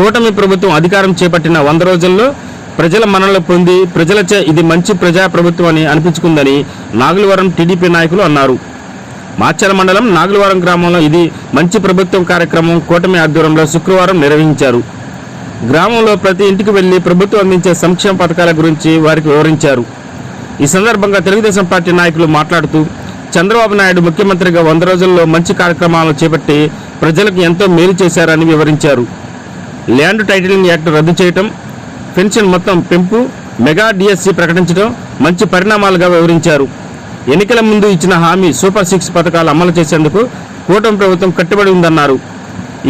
కూటమి ప్రభుత్వం అధికారం చేపట్టిన వంద రోజుల్లో ప్రజల మన్ననలు పొంది ప్రజలచే ఇది మంచి ప్రజా ప్రభుత్వం అని అనిపించుకుందని నాగులవరం టీడీపీ నాయకులు అన్నారు. మాచల మండలం నాగులవరం గ్రామంలో ఇది మంచి ప్రభుత్వం కార్యక్రమం కూటమి ఆధ్వర్యంలో శుక్రవారం నిర్వహించారు. గ్రామంలో ప్రతి ఇంటికి వెళ్ళి ప్రభుత్వం అందించే సంక్షేమ పథకాల గురించి వారికి వివరించారు. ఈ సందర్భంగా తెలుగుదేశం పార్టీ నాయకులు మాట్లాడుతూ చంద్రబాబు నాయుడు ముఖ్యమంత్రిగా వంద రోజుల్లో మంచి కార్యక్రమాలను చేపట్టి ప్రజలకు ఎంతో మేలు చేశారని వివరించారు. ల్యాండ్ టైటిలింగ్ యాక్ట్ రద్దు చేయటం పెన్షన్ మొత్తం పెంపు మెగా డిఎస్సి ప్రకటించడం మంచి పరిణామాలుగా వివరించారు. ఎన్నికల ముందు ఇచ్చిన హామీ సూపర్ సిక్స్ పథకాలు అమలు చేసేందుకు కూటమి ప్రభుత్వం కట్టుబడి ఉందన్నారు.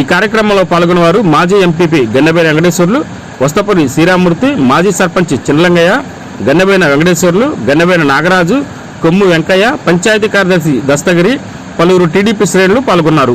ఈ కార్యక్రమంలో పాల్గొన్నవారు మాజీ ఎంపీపీ గన్నబేరి వెంకటేశ్వర్లు వస్తపూరి శ్రీరామూర్తి మాజీ సర్పంచ్ చిన్నలంగయ్య గన్నబేన వెంకటేశ్వర్లు గన్నబేన నాగరాజు కొమ్ము వెంకయ్య పంచాయతీ కార్యదర్శి దస్తగిరి పలువురు టీడీపీ శ్రేణులు పాల్గొన్నారు.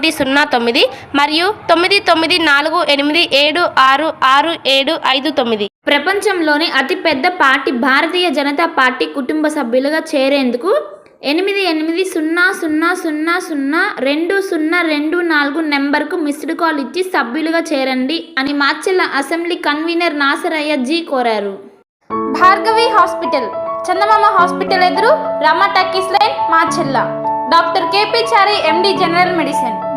సున్నా తొమ్మిది మరియు తొమ్మిది తొమ్మిది నాలుగు ఎనిమిది ఏడు ఆరు ఆరు ఏడు ఐదు తొమ్మిది. ప్రపంచంలోని అతిపెద్ద పార్టీ భారతీయ జనతా పార్టీ కుటుంబ సభ్యులుగా చేరేందుకు ఎనిమిది ఎనిమిది సున్నా సున్నా సున్నా సున్నా రెండు సున్నా రెండు నాలుగు నెంబర్కు మిస్డ్ కాల్ ఇచ్చి సభ్యులుగా చేరండి అని మాచెల్ల అసెంబ్లీ కన్వీనర్ నాసరయ్య జీ కోరారు. భార్గవి హాస్పిటల్ చందమామ హాస్పిటల్ ఎదురు Rama talkies line Machella doctor KP Chari MD general medicine.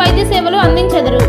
వైద్య సేవలు అందించెదరు.